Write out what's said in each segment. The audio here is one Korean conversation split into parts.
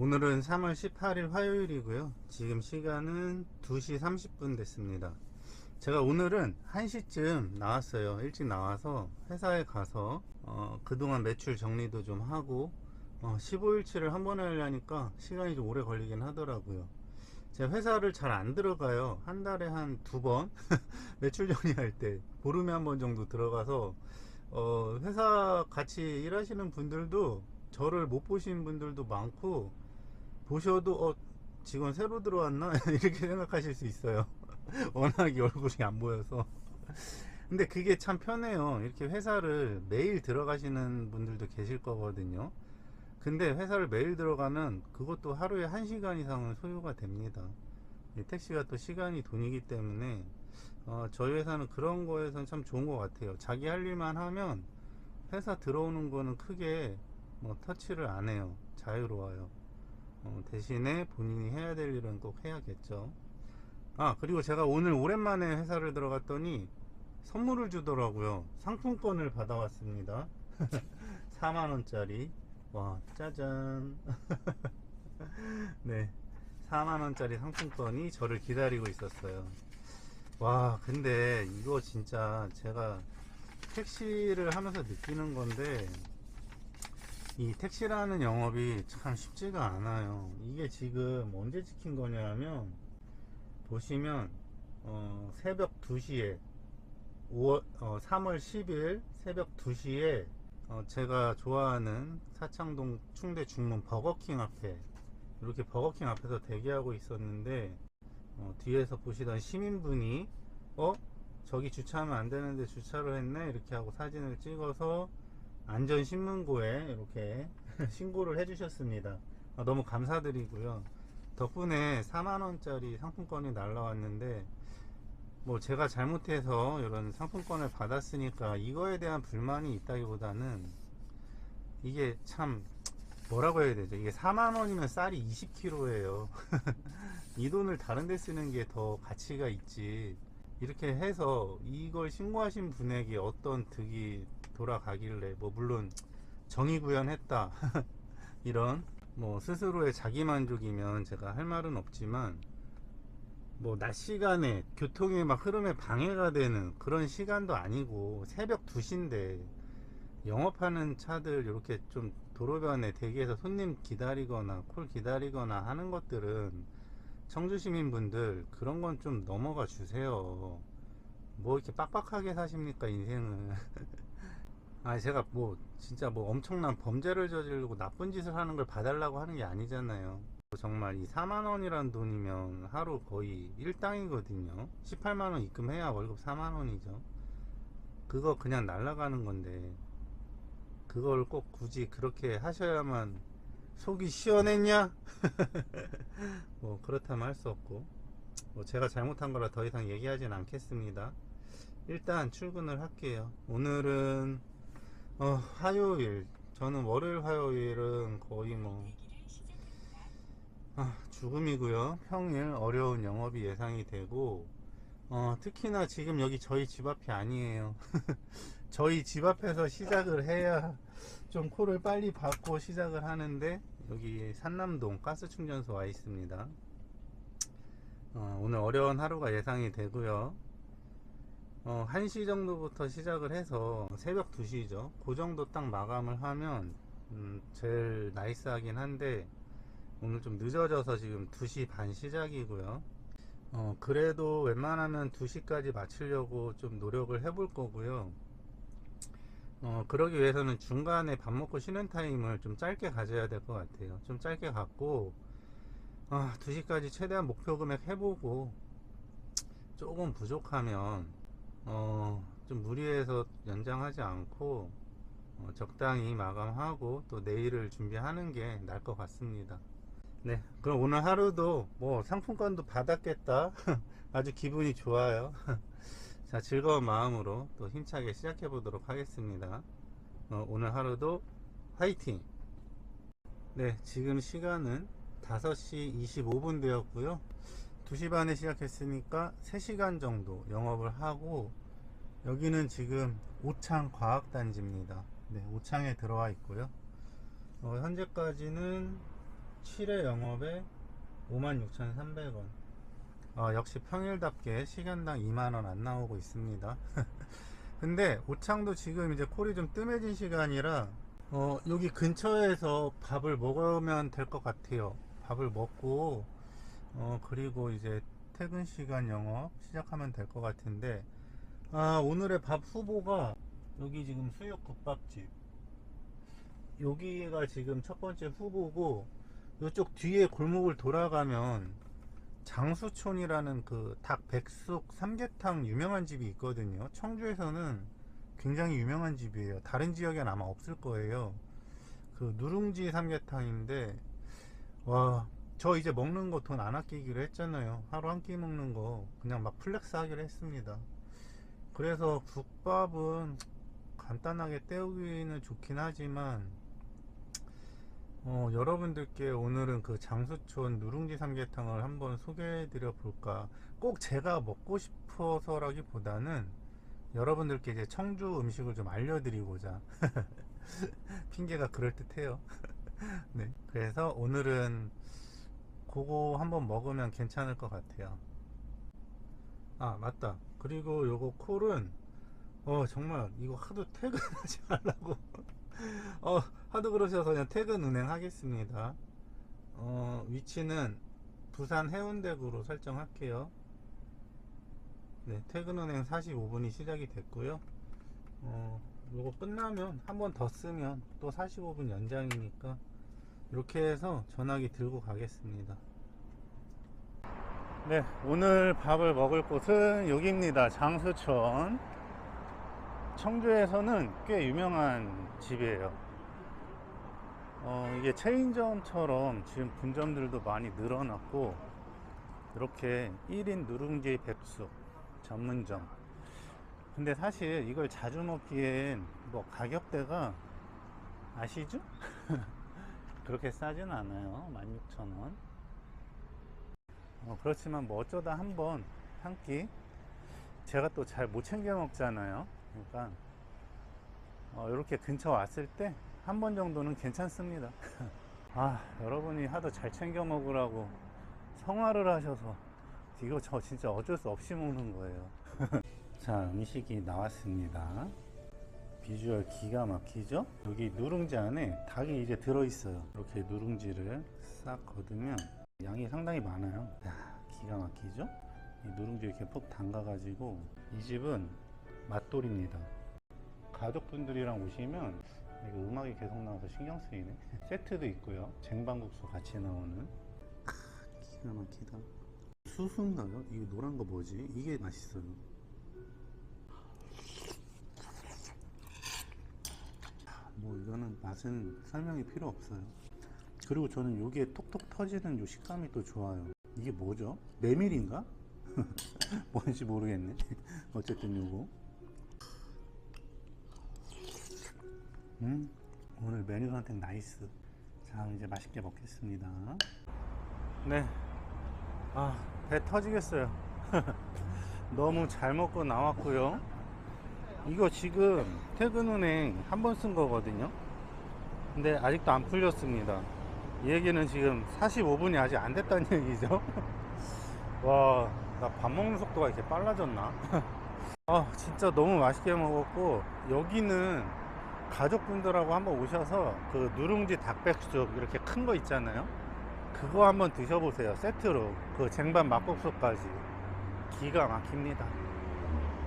오늘은 3월 18일 화요일이고요. 지금 시간은 2시 30분 됐습니다. 제가 오늘은 1시쯤 나왔어요. 일찍 나와서 회사에 가서 어, 그동안 매출 정리도 좀 하고 어, 15일치를 한 번에 하려니까 시간이 좀 오래 걸리긴 하더라고요. 제가 회사를 잘 안 들어가요. 한 달에 한 두 번 매출 정리할 때 보름에 한 번 정도 들어가서 어, 회사 같이 일하시는 분들도 저를 못 보신 분들도 많고 보셔도 어 직원 새로 들어왔나 이렇게 생각하실 수 있어요. 워낙에 얼굴이 안 보여서. 근데 그게 참 편해요. 이렇게 회사를 매일 들어가시는 분들도 계실 거거든요. 근데 회사를 매일 들어가면 그것도 하루에 1시간 이상은 소요가 됩니다. 이 택시가 또 시간이 돈이기 때문에 어, 저희 회사는 그런 거에선 참 좋은 것 같아요. 자기 할 일만 하면 회사 들어오는 거는 크게 뭐 터치를 안 해요. 자유로워요. 어, 대신에 본인이 해야 될 일은 꼭 해야겠죠. 아, 그리고 제가 오늘 오랜만에 회사를 들어갔더니 선물을 주더라고요. 상품권을 받아왔습니다. 4만원짜리. 와, 짜잔. 네. 4만원짜리 상품권이 저를 기다리고 있었어요. 와, 근데 이거 진짜 제가 택시를 하면서 느끼는 건데, 이 택시라는 영업이 참 쉽지가 않아요. 이게 지금 언제 찍힌 거냐면, 보시면, 어, 새벽 2시에, 5월, 어, 3월 10일 새벽 2시에, 어, 제가 좋아하는 사창동 충대 중문 버거킹 앞에, 이렇게 버거킹 앞에서 대기하고 있었는데, 어, 뒤에서 보시던 시민분이, 어? 저기 주차하면 안 되는데 주차를 했네? 이렇게 하고 사진을 찍어서, 안전신문고에 이렇게 신고를 해주셨습니다. 아, 너무 감사드리고요. 덕분에 4만원짜리 상품권이 날라왔는데, 뭐 제가 잘못해서 이런 상품권을 받았으니까 이거에 대한 불만이 있다기보다는 이게 참 뭐라고 해야 되죠? 이게 4만원이면 쌀이 20kg예요. 이 돈을 다른 데 쓰는 게 더 가치가 있지. 이렇게 해서 이걸 신고하신 분에게 어떤 득이 돌아가길래 뭐 물론 정의 구현했다 이런 뭐 스스로의 자기 만족이면 제가 할 말은 없지만 뭐 낮 시간에 교통의 막 흐름에 방해가 되는 그런 시간도 아니고 새벽 2시인데 영업하는 차들 이렇게 좀 도로변에 대기해서 손님 기다리거나 콜 기다리거나 하는 것들은 청주 시민분들 그런 건 좀 넘어가 주세요. 뭐 이렇게 빡빡하게 사십니까 인생을? 아 제가 뭐 진짜 뭐 엄청난 범죄를 저지르고 나쁜 짓을 하는 걸 봐달라고 하는 게 아니잖아요. 정말 이 4만 원이란 돈이면 하루 거의 일당이거든요. 18만 원 입금해야 월급 4만 원이죠. 그거 그냥 날라가는 건데 그걸 꼭 굳이 그렇게 하셔야만 속이 시원했냐? 뭐 그렇다면 할 수 없고 뭐 제가 잘못한 거라 더 이상 얘기하진 않겠습니다. 일단 출근을 할게요. 오늘은 어, 화요일 저는 월요일 화요일은 거의 뭐 아, 죽음이고요. 평일 어려운 영업이 예상이 되고 어, 특히나 지금 여기 저희 집 앞이 아니에요. 저희 집 앞에서 시작을 해야 좀 코를 빨리 받고 시작을 하는데 여기 산남동 가스충전소 와 있습니다. 어, 오늘 어려운 하루가 예상이 되고요. 어, 1시 정도부터 시작을 해서 새벽 2시죠. 그 정도 딱 마감을 하면 음, 제일 나이스하긴 한데 오늘 좀 늦어져서 지금 2시 반 시작이고요. 어, 그래도 웬만하면 2시까지 마치려고 좀 노력을 해볼 거고요. 어, 그러기 위해서는 중간에 밥 먹고 쉬는 타임을 좀 짧게 가져야 될 것 같아요. 좀 짧게 갖고, 아, 2시까지 최대한 목표 금액 해보고, 조금 부족하면, 어, 좀 무리해서 연장하지 않고, 어, 적당히 마감하고, 또 내일을 준비하는 게 나을 것 같습니다. 네, 그럼 오늘 하루도 뭐 상품권도 받았겠다. 아주 기분이 좋아요. 자, 즐거운 마음으로 또 힘차게 시작해 보도록 하겠습니다. 어, 오늘 하루도 화이팅! 네, 지금 시간은 5시 25분 되었고요. 2시 반에 시작했으니까 3시간 정도 영업을 하고, 여기는 지금 오창 과학단지입니다. 네, 오창에 들어와 있고요. 어, 현재까지는 7회 영업에 56,300원. 어, 역시 평일답게 시간당 2만원 안 나오고 있습니다. 근데 오창도 지금 이제 콜이 좀 뜸해진 시간이라 어, 여기 근처에서 밥을 먹으면 될 것 같아요. 밥을 먹고 어, 그리고 이제 퇴근 시간 영업 시작하면 될 것 같은데 아, 오늘의 밥 후보가 여기 지금 수육 국밥집 여기가 지금 첫 번째 후보고 이쪽 뒤에 골목을 돌아가면 장수촌이라는 그 닭 백숙 삼계탕 유명한 집이 있거든요. 청주에서는 굉장히 유명한 집이에요. 다른 지역엔 아마 없을 거예요. 그 누룽지 삼계탕인데 와, 저 이제 먹는 거 돈 안 아끼기로 했잖아요. 하루 한 끼 먹는 거 그냥 막 플렉스 하기로 했습니다. 그래서 국밥은 간단하게 때우기는 좋긴 하지만 어, 여러분들께 오늘은 그 장수촌 누룽지 삼계탕을 한번 소개해 드려 볼까. 꼭 제가 먹고 싶어서라기 보다는 여러분들께 이제 청주 음식을 좀 알려드리고자. 핑계가 그럴듯해요. 네. 그래서 오늘은 그거 한번 먹으면 괜찮을 것 같아요. 아, 맞다. 그리고 요거 콜은, 어, 정말 이거 하도 퇴근하지 말라고. 어, 하도 그러셔서 그냥 퇴근 운행 하겠습니다. 어, 위치는 부산 해운대구로 설정할게요. 네, 퇴근 운행 45분이 시작이 됐고요. 어, 요거 끝나면 한 번 더 쓰면 또 45분 연장이니까 이렇게 해서 전화기 들고 가겠습니다. 네, 오늘 밥을 먹을 곳은 여기입니다. 장수촌. 청주에서는 꽤 유명한 집이에요. 어, 이게 체인점처럼 지금 분점들도 많이 늘어났고, 이렇게 1인 누룽지 백숙 전문점. 근데 사실 이걸 자주 먹기엔 뭐 가격대가 아시죠? 그렇게 싸진 않아요. 16,000원. 어, 그렇지만 뭐 어쩌다 한번 한 끼 제가 또 잘 못 챙겨 먹잖아요. 그러니까 어, 이렇게 근처 왔을 때 한 번 정도는 괜찮습니다. 아 여러분이 하도 잘 챙겨 먹으라고 성화를 하셔서 이거 저 진짜 어쩔 수 없이 먹는 거예요. 자 음식이 나왔습니다. 비주얼 기가 막히죠? 여기 누룽지 안에 닭이 이제 들어있어요. 이렇게 누룽지를 싹 거두면 양이 상당히 많아요. 야, 기가 막히죠? 이 누룽지 이렇게 푹 담가가지고 이 집은 맛돌입니다. 가족분들이랑 오시면 이거 음악이 계속 나와서 신경 쓰이네. 세트도 있고요. 쟁반국수 같이 나오는. 크, 기가 막히다. 수수인가요? 이거 노란 거 뭐지? 이게 맛있어요. 뭐 이거는 맛은 설명이 필요 없어요. 그리고 저는 여기에 톡톡 터지는 요 식감이 또 좋아요. 이게 뭐죠? 메밀인가? 뭔지 모르겠네. 어쨌든 요거. 음, 오늘 메뉴 선택 나이스. 자, 이제 맛있게 먹겠습니다. 네. 아, 배 터지겠어요. 너무 잘 먹고 나왔고요. 이거 지금 퇴근 운행 한 번 쓴 거거든요. 근데 아직도 안 풀렸습니다. 이 얘기는 지금 45분이 아직 안 됐다는 얘기죠. 와, 나 밥 먹는 속도가 이렇게 빨라졌나? 아, 진짜 너무 맛있게 먹었고, 여기는 가족분들하고 한번 오셔서 그 누룽지 닭백숙 이렇게 큰 거 있잖아요. 그거 한번 드셔보세요. 세트로. 그 쟁반 막국수까지. 기가 막힙니다.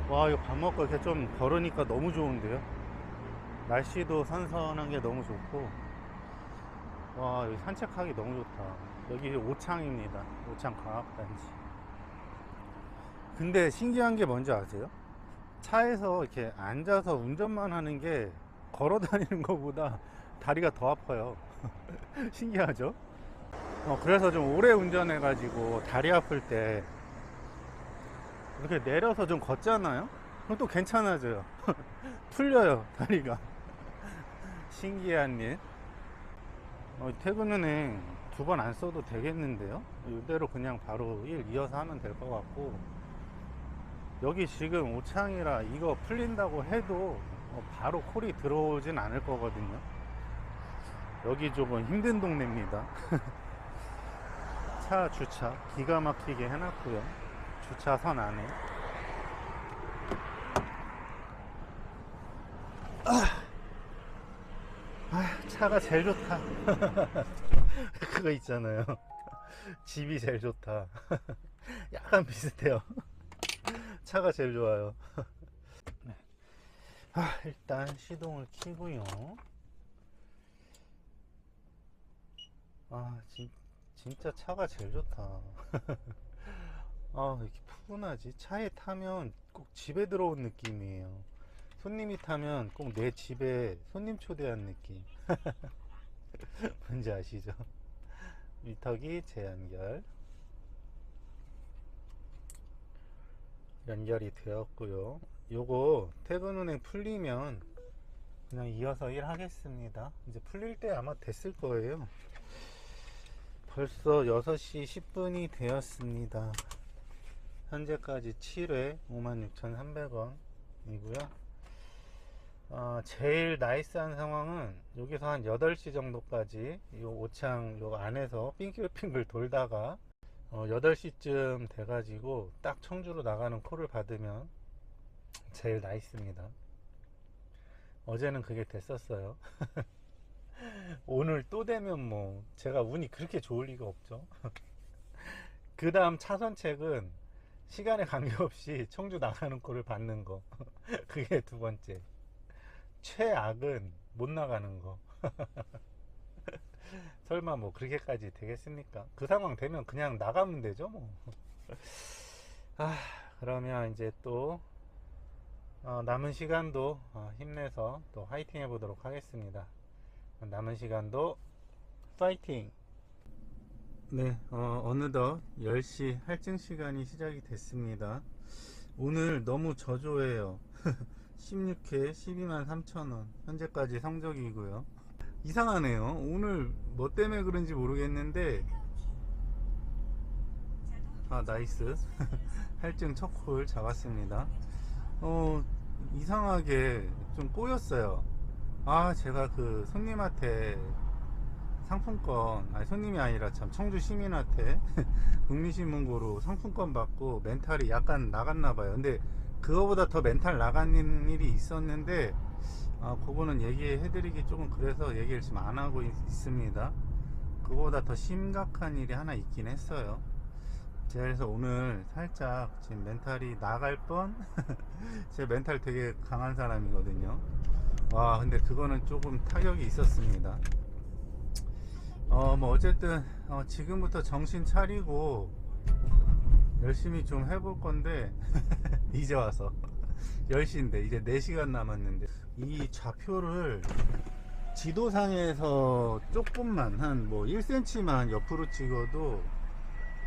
와, 이거 밥 먹고 이렇게 좀 걸으니까 너무 좋은데요? 날씨도 선선한 게 너무 좋고, 와, 여기 산책하기 너무 좋다. 여기 오창입니다. 오창 과학단지. 근데 신기한 게 뭔지 아세요? 차에서 이렇게 앉아서 운전만 하는 게 걸어 다니는 것보다 다리가 더 아파요. 신기하죠? 어, 그래서 좀 오래 운전해 가지고 다리 아플 때 이렇게 내려서 좀 걷잖아요? 그럼 또 괜찮아져요. 풀려요, 다리가. 신기한 일. 어, 퇴근은행 두 번 안 써도 되겠는데요? 이대로 그냥 바로 일 이어서 하면 될 것 같고. 여기 지금 오창이라 이거 풀린다고 해도 어, 바로 콜이 들어오진 않을 거거든요. 여기 조금 힘든 동네입니다. 차 주차 기가 막히게 해놨고요. 주차선 안에. 아, 아, 차가 제일 좋다. 그거 있잖아요. 집이 제일 좋다. 약간 비슷해요. 차가 제일 좋아요. 네. 아, 일단 시동을 켜고요. 아, 진, 진짜 차가 제일 좋다. 아, 왜 이렇게 푸근하지? 차에 타면 꼭 집에 들어온 느낌이에요. 손님이 타면 꼭 내 집에 손님 초대한 느낌. 뭔지 아시죠? 위턱이 재연결. 연결이 되었고요. 요거 퇴근운행 풀리면 그냥 이어서 일 하겠습니다. 이제 풀릴 때 아마 됐을 거예요. 벌써 6시 10분이 되었습니다. 현재까지 7회 56,300원이고요. 어, 제일 나이스한 상황은 여기서 한 8시 정도까지 요 오창 요 안에서 빙글빙글 돌다가 어, 8시쯤 돼가지고 딱 청주로 나가는 콜을 받으면 제일 나이스입니다. 어제는 그게 됐었어요. 오늘 또 되면 뭐 제가 운이 그렇게 좋을 리가 없죠. 그 다음 차선책은 시간에 관계없이 청주 나가는 콜을 받는 거. 그게 두 번째. 최악은 못 나가는 거. 설마 뭐 그렇게까지 되겠습니까? 그 상황 되면 그냥 나가면 되죠, 뭐. 아, 그러면 이제 또 어, 남은 시간도 어, 힘내서 또 화이팅 해보도록 하겠습니다. 남은 시간도 파이팅! 네, 어, 어느덧 10시 할증 시간이 시작이 됐습니다. 오늘 너무 저조해요. 16회 12만 3천원. 현재까지 성적이고요. 이상하네요. 오늘 뭐 때문에 그런지 모르겠는데, 아, 나이스. 할증 첫콜 잡았습니다. 어, 이상하게 좀 꼬였어요. 아, 제가 그 손님한테 상품권, 아니 손님이 아니라 참 청주 시민한테 국민신문고로 상품권 받고 멘탈이 약간 나갔나 봐요. 근데 그거보다 더 멘탈 나간 일이 있었는데, 아, 그거는 얘기해 드리기 조금 그래서 얘기를 지금 안 하고 있, 있습니다. 그거보다 더 심각한 일이 하나 있긴 했어요. 제가 그래서 오늘 살짝 지금 멘탈이 나갈 뻔? 제 멘탈 되게 강한 사람이거든요. 와, 근데 그거는 조금 타격이 있었습니다. 어, 뭐, 어쨌든, 어, 지금부터 정신 차리고 열심히 좀 해볼 건데, 이제 와서. 10시인데, 이제 4시간 남았는데, 이 좌표를 지도상에서 조금만, 한 뭐 1cm만 옆으로 찍어도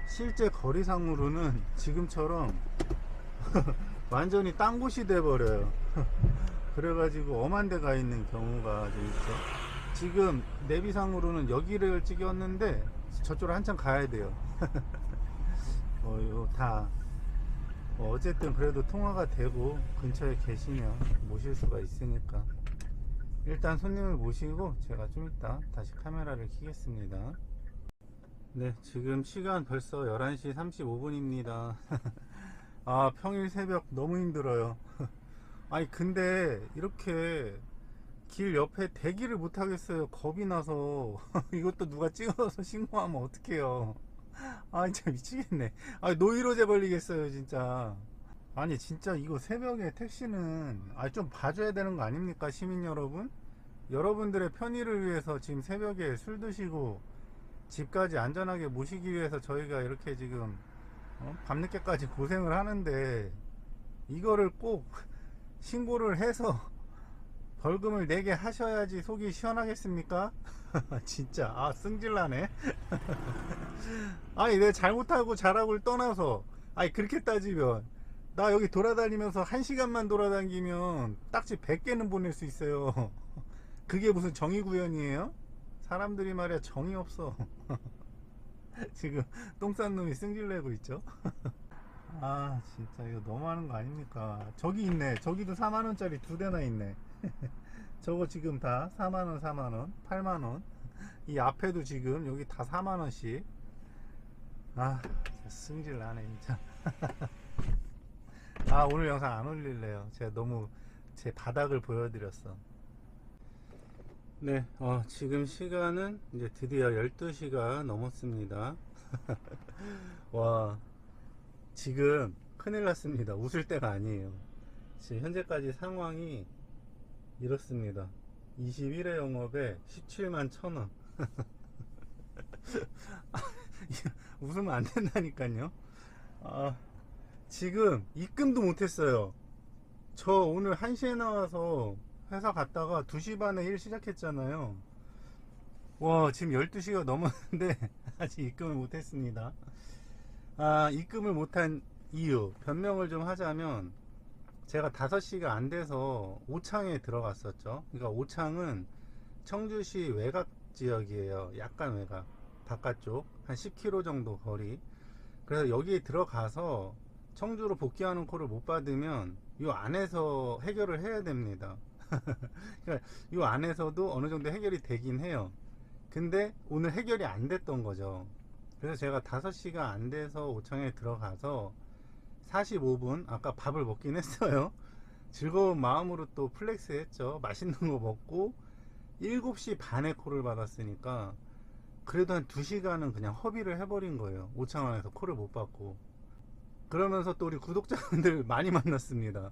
실제 거리상으로는 지금처럼 완전히 딴 곳이 돼버려요. 그래가지고 엄한 데가 있는 경우가 좀 있죠. 지금 내비상으로는 여기를 찍었는데 저쪽으로 한참 가야 돼요. 어, 이거 다 어, 어쨌든 그래도 통화가 되고 근처에 계시면 모실 수가 있으니까 일단 손님을 모시고 제가 좀 이따 다시 카메라를 켜겠습니다. 네, 지금 시간 벌써 11시 35분입니다. 아, 평일 새벽 너무 힘들어요. 아니, 근데 이렇게 길 옆에 대기를 못 하겠어요. 겁이 나서. 이것도 누가 찍어서 신고하면 어떡해요. 아, 진짜 미치겠네. 아, 노이로제 걸리겠어요, 진짜. 아니, 진짜 이거 새벽에 택시는, 아, 좀 봐줘야 되는 거 아닙니까, 시민 여러분? 여러분들의 편의를 위해서 지금 새벽에 술 드시고, 집까지 안전하게 모시기 위해서 저희가 이렇게 지금 어? 밤늦게까지 고생을 하는데 이거를 꼭 신고를 해서 벌금을 내게 하셔야지 속이 시원하겠습니까? 진짜 아 승질나네 아니 내 잘못하고 잘하고를 떠나서 아니 그렇게 따지면 나 여기 돌아다니면서 한 시간만 돌아다니면 딱지 100개는 보낼 수 있어요 그게 무슨 정의구현이에요? 사람들이 말이야 정이 없어. 지금 똥 싼 놈이 승질내고 있죠. 아 진짜 이거 너무하는 거 아닙니까? 저기 있네. 저기도 4만 원짜리 두 대나 있네. 저거 지금 다 4만 원, 4만 원, 8만 원. 이 앞에도 지금 여기 다 4만 원씩. 아, 진짜 승질 나네, 진짜. 아, 오늘 영상 안 올릴래요. 제가 너무 제 바닥을 보여드렸어. 네, 어, 지금 시간은 이제 드디어 12시가 넘었습니다. 와, 지금 큰일 났습니다. 웃을 때가 아니에요. 지금 현재까지 상황이 이렇습니다. 21회 영업에 17만 1천원. 웃으면 안 된다니까요. 아, 지금 입금도 못했어요. 저 오늘 1시에 나와서 회사 갔다가 2시 반에 일 시작했잖아요. 와, 지금 12시가 넘었는데 아직 입금을 못했습니다. 아, 입금을 못한 이유, 변명을 좀 하자면 제가 5시가 안 돼서 오창에 들어갔었죠. 그러니까 오창은 청주시 외곽 지역이에요. 약간 외곽. 바깥쪽. 한 10km 정도 거리. 그래서 여기에 들어가서 청주로 복귀하는 콜을 못 받으면 이 안에서 해결을 해야 됩니다. 그러니까 이 안에서도 어느 정도 해결이 되긴 해요. 근데 오늘 해결이 안 됐던 거죠. 그래서 제가 5시가 안 돼서 오창에 들어가서 45분 아까 밥을 먹긴 했어요. 즐거운 마음으로 또 플렉스 했죠. 맛있는 거 먹고 7시 반에 콜을 받았으니까 그래도 한 2시간은 그냥 허비를 해버린 거예요. 오창항에서 콜을 못 받고. 그러면서 또 우리 구독자분들 많이 만났습니다.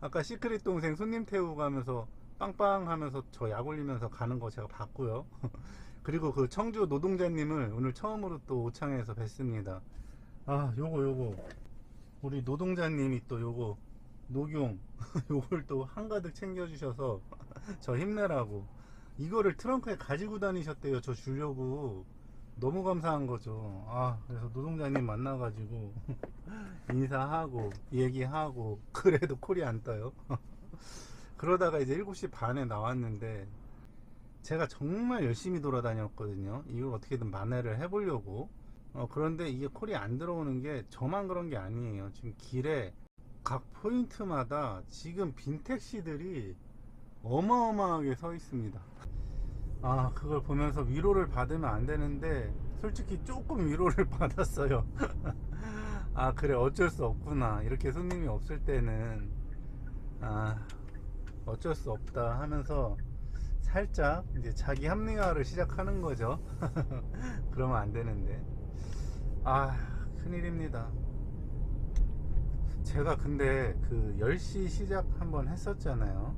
아까 시크릿 동생 손님 태우고 가면서 빵빵 하면서 저 약 올리면서 가는 거 제가 봤고요. 그리고 그 청주 노동자님을 오늘 처음으로 또 오창에서 뵀습니다. 아, 요거, 요거. 우리 노동자님이 또 요거, 녹용, 요걸 또 한가득 챙겨주셔서 저 힘내라고. 이거를 트렁크에 가지고 다니셨대요. 저 주려고. 너무 감사한 거죠. 아, 그래서 노동자님 만나가지고 인사하고 얘기하고 그래도 콜이 안 떠요. 그러다가 이제 7시 반에 나왔는데 제가 정말 열심히 돌아다녔거든요. 이걸 어떻게든 만회를 해보려고. 어, 그런데 이게 콜이 안 들어오는 게 저만 그런 게 아니에요. 지금 길에 각 포인트마다 지금 빈 택시들이 어마어마하게 서 있습니다. 아, 그걸 보면서 위로를 받으면 안 되는데, 솔직히 조금 위로를 받았어요. 아, 그래, 어쩔 수 없구나. 이렇게 손님이 없을 때는, 아, 어쩔 수 없다 하면서, 살짝 이제 자기 합리화를 시작하는 거죠. 그러면 안 되는데. 아, 큰일입니다. 제가 근데 그 10시 시작 한번 했었잖아요.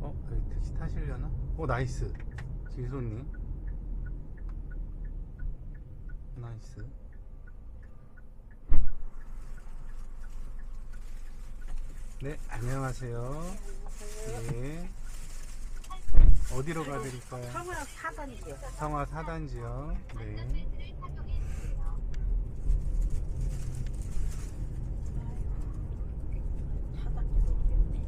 어, 여기 택시 타시려나? 어, 나이스. 지소님. 나이스. 네, 안녕하세요. 예. 어디로 가드릴까요? 성화 사단이요. 상화 4단지요. 네. 사단지도 없겠네.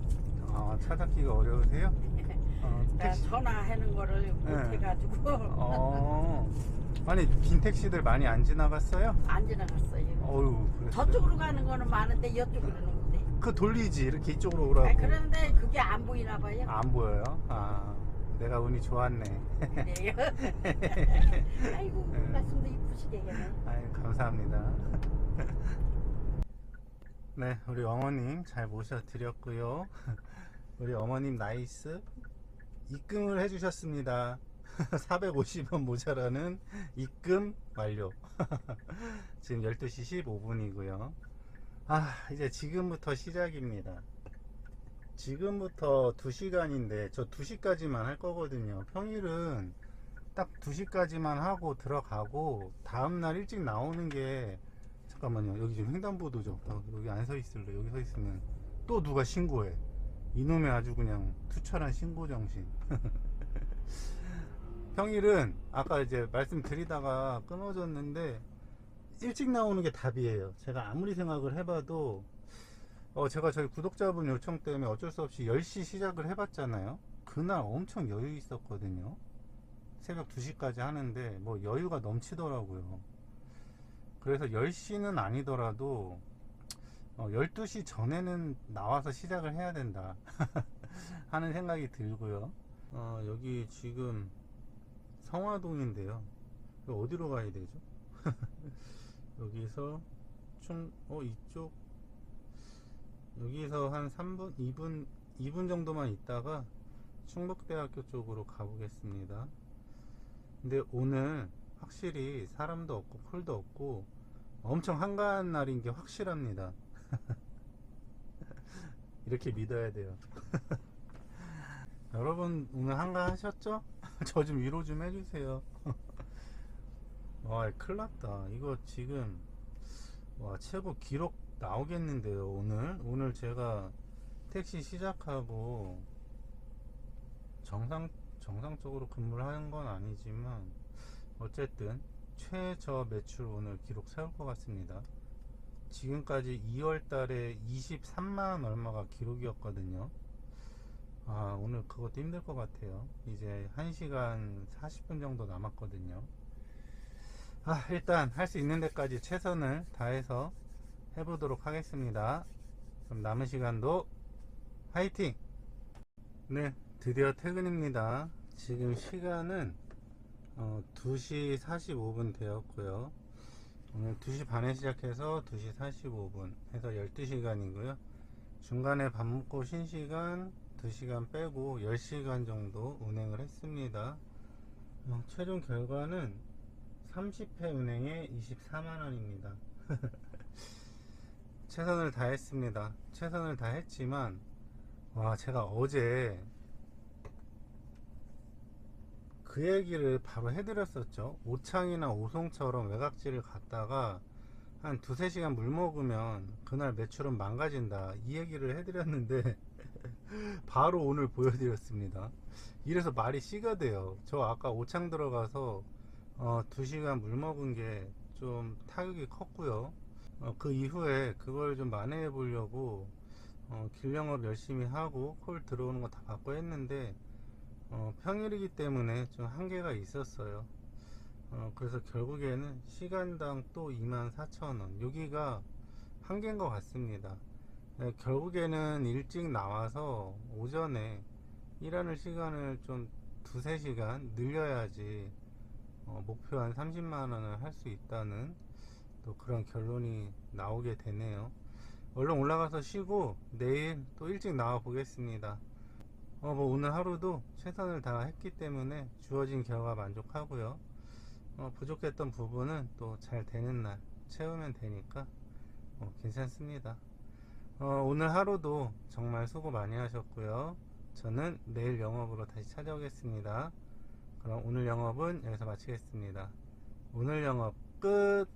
아, 찾았기가 어려우세요? 어, 나 택시. 전화하는 거를 못 네. 해가지고 어. 아니, 빈 택시들 많이 안 지나갔어요? 안 지나갔어요. 어유, 그랬어요. 저쪽으로 가는 거는 많은데 이쪽으로는 못해. 그 돌리지 이렇게 이쪽으로 오라고. 아, 그런데 그게 안 보이나 봐요. 안 보여요? 아, 내가 운이 좋았네. 그래요. 아이고 말씀도 이쁘시게 해요. 아유, 감사합니다. 네, 우리 어머님 잘 모셔드렸고요. 우리 어머님 나이스 입금을 해주셨습니다. 450원 모자라는 입금 완료. 지금 12시 15분이고요. 아, 이제 지금부터 시작입니다. 지금부터 2시간인데 저 2시까지만 할 거거든요. 평일은 딱 2시까지만 하고 들어가고 다음날 일찍 나오는 게 잠깐만요. 여기 지금 횡단보도죠. 어, 여기 안 서 있을래. 여기 서 있으면 또 누가 신고해. 이놈의 아주 그냥 투철한 신고 정신. 평일은 아까 이제 말씀드리다가 끊어졌는데 일찍 나오는 게 답이에요. 제가 아무리 생각을 해봐도 어, 제가 저희 구독자분 요청 때문에 어쩔 수 없이 10시 시작을 해봤잖아요. 그날 엄청 여유 있었거든요. 새벽 2시까지 하는데 뭐 여유가 넘치더라고요. 그래서 10시는 아니더라도 어, 12시 전에는 나와서 시작을 해야 된다 하는 생각이 들고요. 어, 여기 지금 성화동인데요. 어디로 가야 되죠? 여기서 충, 어, 이쪽, 여기서 한 3분, 2분, 2분 정도만 있다가 충북대학교 쪽으로 가보겠습니다. 근데 오늘 확실히 사람도 없고 풀도 없고 엄청 한가한 날인 게 확실합니다. 이렇게 믿어야 돼요. 여러분 오늘 한가 하셨죠? 저 좀 위로 좀 해주세요. 와 큰일 났다. 이거 지금 와 최고 기록 나오겠는데요 오늘 오늘 제가 택시 시작하고 정상 정상적으로 근무를 하는 건 아니지만 어쨌든 최저 매출 오늘 기록 세울 것 같습니다. 지금까지 2월 달에 23만 얼마가 기록이었거든요. 아, 오늘 그것도 힘들 것 같아요. 이제 1시간 40분 정도 남았거든요. 아, 일단 할 수 있는 데까지 최선을 다해서 해보도록 하겠습니다. 그럼 남은 시간도 화이팅! 네, 드디어 퇴근입니다. 지금 시간은 어, 2시 45분 되었고요. 오늘 2시 반에 시작해서 2시 45분 해서 12시간이고요. 중간에 밥 먹고 쉰 시간 2시간 빼고 10시간 정도 운행을 했습니다. 어, 최종 결과는 30회 운행에 24만원입니다. 최선을 다했습니다. 최선을 다했지만, 와, 제가 어제 그 얘기를 바로 해드렸었죠. 오창이나 오송처럼 외곽지를 갔다가 한 두세 시간 물 먹으면 그날 매출은 망가진다. 이 얘기를 해드렸는데 바로 오늘 보여드렸습니다. 이래서 말이 씨가 돼요. 저 아까 오창 들어가서 어, 두 시간 물 먹은 게 좀 타격이 컸고요. 어, 그 이후에 그걸 좀 만회해 보려고 어, 길 영업 열심히 하고 콜 들어오는 거 다 받고 했는데 어, 평일이기 때문에 좀 한계가 있었어요. 어, 그래서 결국에는 시간당 또 24,000원. 여기가 한계인 것 같습니다. 네, 결국에는 일찍 나와서 오전에 일하는 시간을 좀 두세 시간 늘려야지 어, 목표 한 30만원을 할 수 있다는 또 그런 결론이 나오게 되네요. 얼른 올라가서 쉬고 내일 또 일찍 나와 보겠습니다. 어, 뭐 오늘 하루도 최선을 다했기 때문에 주어진 결과 만족하고요. 어, 부족했던 부분은 또 잘 되는 날 채우면 되니까 어, 괜찮습니다. 어, 오늘 하루도 정말 수고 많이 하셨고요. 저는 내일 영업으로 다시 찾아오겠습니다. 그럼 오늘 영업은 여기서 마치겠습니다. 오늘 영업 끝!